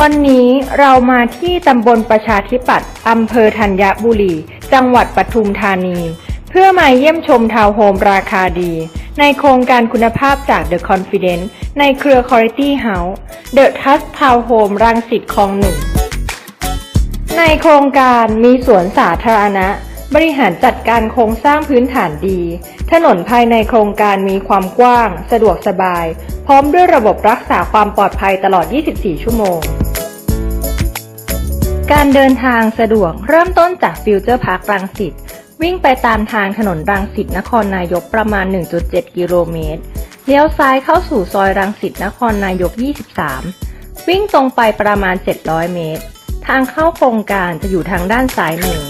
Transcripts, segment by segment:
วันนี้เรามาที่ตำบลประชาธิปัตย์อำเภอธัญบุรี จังหวัดปทุมธานี เพื่อมาเยี่ยมชมทาวน์โฮมราคาดี ในโครงการคุณภาพจาก The Confidence ในเครือ Quality House The Trust Town Home รังสิตคลองหนึ่ง ในโครงการมีสวนสาธารณะ บริหารจัดการโครงสร้างพื้นฐานดี ถนนภายในโครงการมีความกว้าง สะดวกสบาย พร้อมด้วยระบบรักษาความปลอดภัยตลอด 24 ชั่วโมง การเดินทางสะดวกเริ่มต้นจากฟิวเจอร์พาร์ครังสิตวิ่งไปตามทางถนนรังสิตนครนายกประมาณ 1.7 กิโลเมตร เลี้ยวซ้ายเข้าสู่ซอยรังสิตนครนายก 23 วิ่งตรงไปประมาณ 700 เมตร ทางเข้าโครงการจะอยู่ทางด้านซ้ายมือ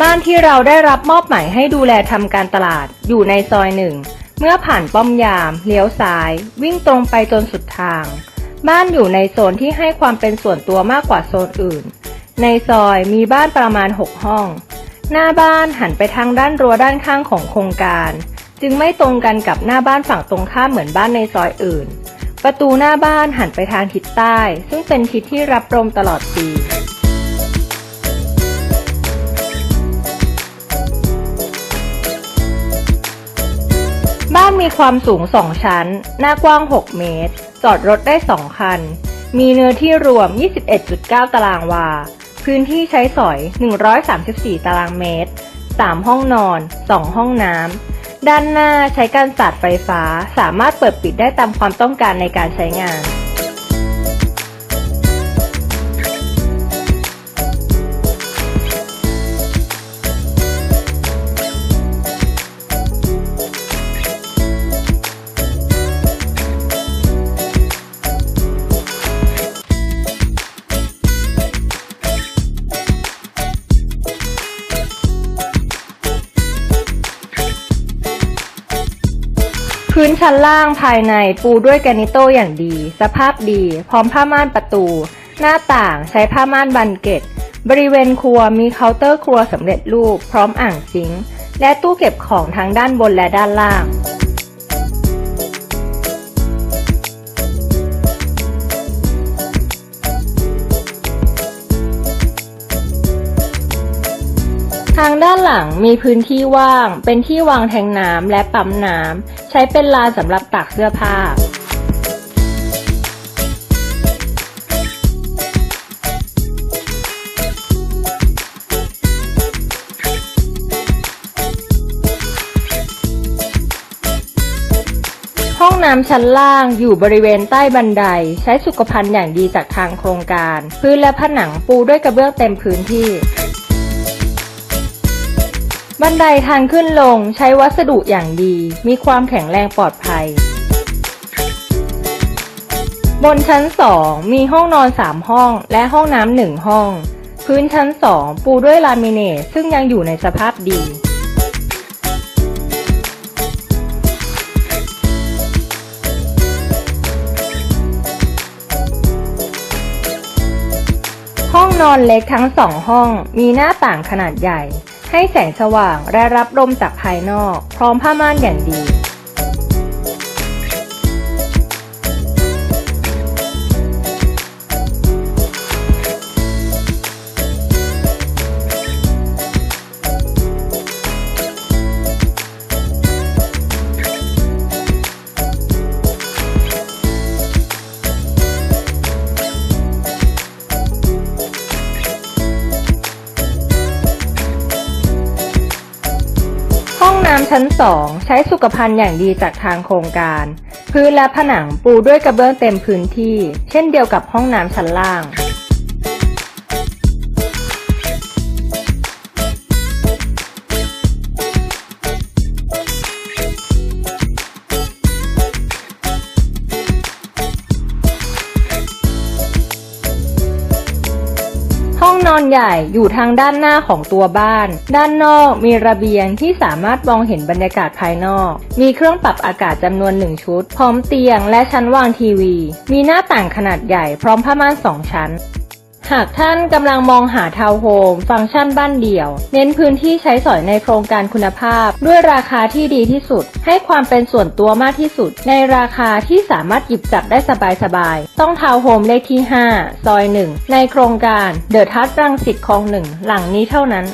บ้านที่เราได้รับมอบหมายให้ดูแลทำการตลาดอยู่ในซอยหนึ่ง เมื่อผ่านป้อมยาม เลี้ยวซ้าย วิ่งตรงไปจนสุดทาง บ้านอยู่ในโซนที่ให้ความเป็นส่วนตัวมากกว่าโซนอื่น ในซอยมีบ้านประมาณ 6 ห้อง หน้าบ้านหันไปทางด้านรั้วด้านข้างของโครงการ จึงไม่ตรงกันกับหน้าบ้านฝั่งตรงข้ามเหมือนบ้านในซอยอื่น ประตูหน้าบ้านหันไปทางทิศใต้ ซึ่งเป็นทิศที่รับลมตลอดปี บ้านมีความสูง 2 ชั้น หน้ากว้าง 6 เมตร จอดรถได้ 2 คัน มีเนื้อที่รวม 21.9 ตารางวา พื้นที่ใช้สอย 134 ตารางเมตร 3 ห้องนอน 2 ห้องน้ำ ด้านหน้าใช้การสาดไฟฟ้า สามารถเปิดปิดได้ตามความต้องการในการใช้งาน พื้นชั้นล่างภายในปูด้วยแกรนิโตอย่างดี สภาพดี พร้อมผ้าม่านประตู หน้าต่างใช้ผ้าม่านบันเกตบริเวณครัวมีเคาน์เตอร์ครัวสำเร็จรูป พร้อมอ่างซิงค์และตู้เก็บของทั้งด้านบนและด้านล่าง ทางด้านหลังมีพื้นที่ว่าง เป็นที่วางแทงน้ำและปั๊มน้ำใช้เป็นลานสำหรับตากเสื้อผ้า ห้องน้ำชั้นล่างอยู่บริเวณใต้บันได ใช้สุขภัณฑ์อย่างดีจากทางโครงการ พื้นและผนังปูด้วยกระเบื้องเต็มพื้นที่ บันไดทางขึ้นลงใช้วัสดุอย่างดี มีความแข็งแรงปลอดภัย บนชั้น 2 มีห้องนอน 3 ห้องและห้องน้ำหนึ่งห้อง พื้นชั้น 2 ปูด้วยลามิเนตซึ่งยังอยู่ในสภาพดี ห้องนอนเล็กทั้งสองห้อง มีหน้าต่างขนาดใหญ่ ให้แสงสว่างและรับลมจากภายนอก พร้อมผ้าม่านอย่างดี องน้ำชั้น2ใช้สุขภัณฑ์อย่างดีจากทางโครงการ พื้นและผนังปูด้วยกระเบื้องเต็มพื้นที่ เช่นเดียวกับห้องน้ำชั้นล่าง นอนใหญ่อยู่ทางด้านหน้าของตัวบ้าน ด้านนอกมีระเบียงที่สามารถมองเห็นบรรยากาศภายนอก มีเครื่องปรับอากาศจำนวนหนึ่งชุด พร้อมเตียงและชั้นวางทีวี มีหน้าต่างขนาดใหญ่พร้อมผ้าม่านสองชั้น หากท่านกำลังมองหาทาวน์โฮมฟังก์ชันบ้านเดี่ยว เน้นพื้นที่ใช้สอยในโครงการคุณภาพ ด้วยราคาที่ดีที่สุด ให้ความเป็นส่วนตัวมากที่สุด ในราคาที่สามารถหยิบจับได้สบายๆ ต้องทาวน์โฮมเลขที่ 5 ซอย 1 ในโครงการเดอะทัสรังสิตคลองหนึ่งหลังนี้เท่านั้น